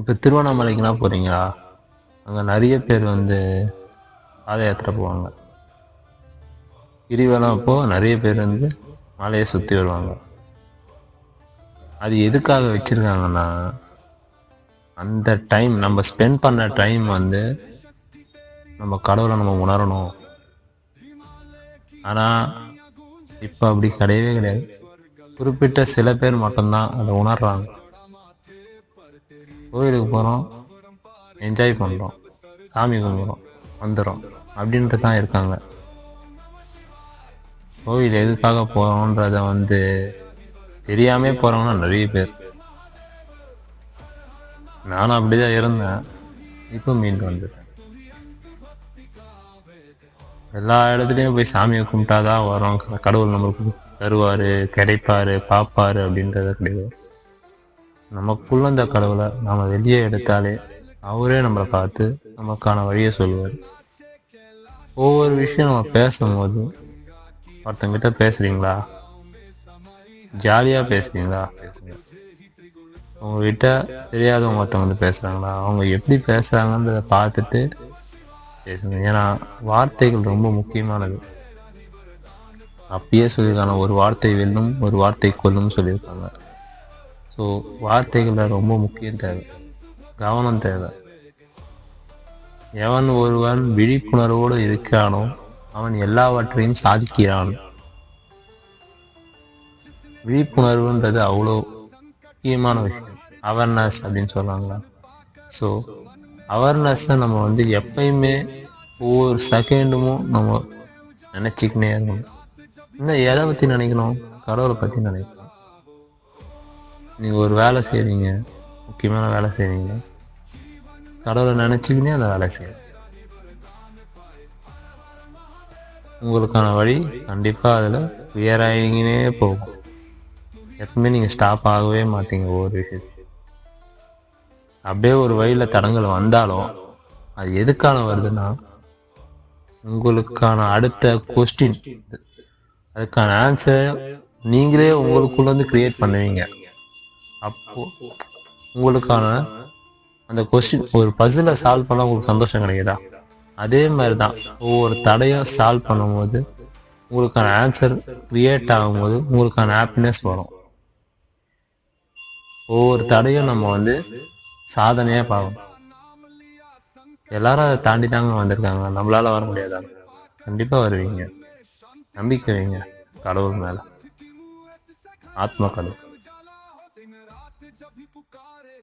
இப்போ திருவண்ணாமலைக்குலாம் போகிறீங்களா அங்கே நிறைய பேர் வந்து பாத யாத்திரை போவாங்க. கிரிவலம் அப்போ நிறைய பேர் வந்து மலையை சுற்றி வருவாங்க. அது எதுக்காக வச்சுருக்காங்கன்னா அந்த டைம் நம்ம ஸ்பெண்ட் பண்ண டைம் வந்து நம்ம கடவுளை நம்ம உணரணும். ஆனால் இப்போ அப்படி கிடையவே கிடையாது. குறிப்பிட்ட சில பேர் மட்டும்தான் அதை உணர்றாங்க. கோயிலுக்கு போகிறோம் என்ஜாய் பண்ணுறோம் சாமி கும்பிட்றோம். வந்துடும் அப்படின்ட்டு தான் இருக்காங்க. கோயில் எதுக்காக போகிறோன்றத வந்து தெரியாமே போகிறவங்க நிறைய பேர். நானும் அப்படிதான் இருந்தேன். இப்போ மீண்டு வந்துட்டேன். எல்லா இடத்துலையும் போய் சாமியை கும்பிட்டாதான் வரோம். கடவுள் நம்மளுக்கு தருவார் கிடைப்பாரு பார்ப்பாரு அப்படின்றத கிடையாது. நமக்குள்ள அந்த கடவுளை நாம வெளியே எடுத்தாலே அவரே நம்மளை பார்த்து நமக்கான வழியை சொல்லுவார். ஒவ்வொரு விஷயம் நம்ம பேசும்போது ஒருத்தங்கிட்ட பேசுறீங்களா? ஜாலியாக பேசுறீங்களா? பேசுங்க உங்ககிட்ட தெரியாதவங்க ஒருத்தவங்க வந்து பேசுகிறாங்களா அவங்க எப்படி பேசுகிறாங்கன்றத பார்த்துட்டு பேசுங்க. ஏன்னா வார்த்தைகள் ரொம்ப முக்கியமானது. அப்பயே சொல்லியிருக்காங்க ஒரு வார்த்தை வெல்லும் ஒரு வார்த்தை கொல்லும் சொல்லியிருக்காங்க. ஸோ வார்த்தைகளில் ரொம்ப முக்கியம் தேவை. கவனம் தேவை. எவன் ஒருவன் விழிப்புணர்வோடு இருக்கிறானோ அவன் எல்லாவற்றையும் சாதிக்கிறான். விழிப்புணர்வுன்றது அவ்வளோ முக்கியமான விஷயம். அவேர்னஸ் அப்படின்னு சொல்கிறாங்களா ஸோ அவேர்னஸை நம்ம வந்து எப்பயுமே ஒவ்வொரு செகண்டும் நம்ம நினச்சிக்கினே இருக்கணும். இன்னும் எதை பற்றி நினைக்கணும்? கடவுளை பற்றி நினைக்கணும். நீங்கள் ஒரு வேலை செய்கிறீங்க முக்கியமான வேலை செய்கிறீங்க கடவுளை நினச்சிக்கினே அந்த வேலை செய்யணும். உங்களுக்கான வழி கண்டிப்பாக அதில் கிளியர் போகும். எப்பவுமே நீங்கள் ஸ்டாப் ஆகவே மாட்டீங்க ஒவ்வொரு விஷயத்தையும். அப்படியே ஒரு வழியில் தடங்கள் வந்தாலும் அது எதுக்கான வருதுன்னா உங்களுக்கான அடுத்த கொஸ்டின் அதுக்கான ஆன்சர் நீங்களே உங்களுக்குள்ள இருந்து கிரியேட் பண்ணுவீங்க. அப்போ உங்களுக்கான அந்த கொஸ்டின் ஒரு பசிலை சால்வ் பண்ணால் உங்களுக்கு சந்தோஷம் கிடைக்குதா? அதே மாதிரி தான் ஒவ்வொரு தடையும் சால்வ் பண்ணும்போது உங்களுக்கான ஆன்சர் கிரியேட் ஆகும்போது உங்களுக்கான ஹாப்பினஸ் வரும். ஒவ்வொரு தடையும் நம்ம வந்து சாதனையாக பார்க்கணும். எல்லாரும் அதை தாண்டி தாங்க வந்திருக்காங்க. நம்மளால வர முடியாதா? கண்டிப்பாக வருவீங்க. நம்பிக்கை வைங்க கடவுள் மேலே. ஆத்மா கடவுள்.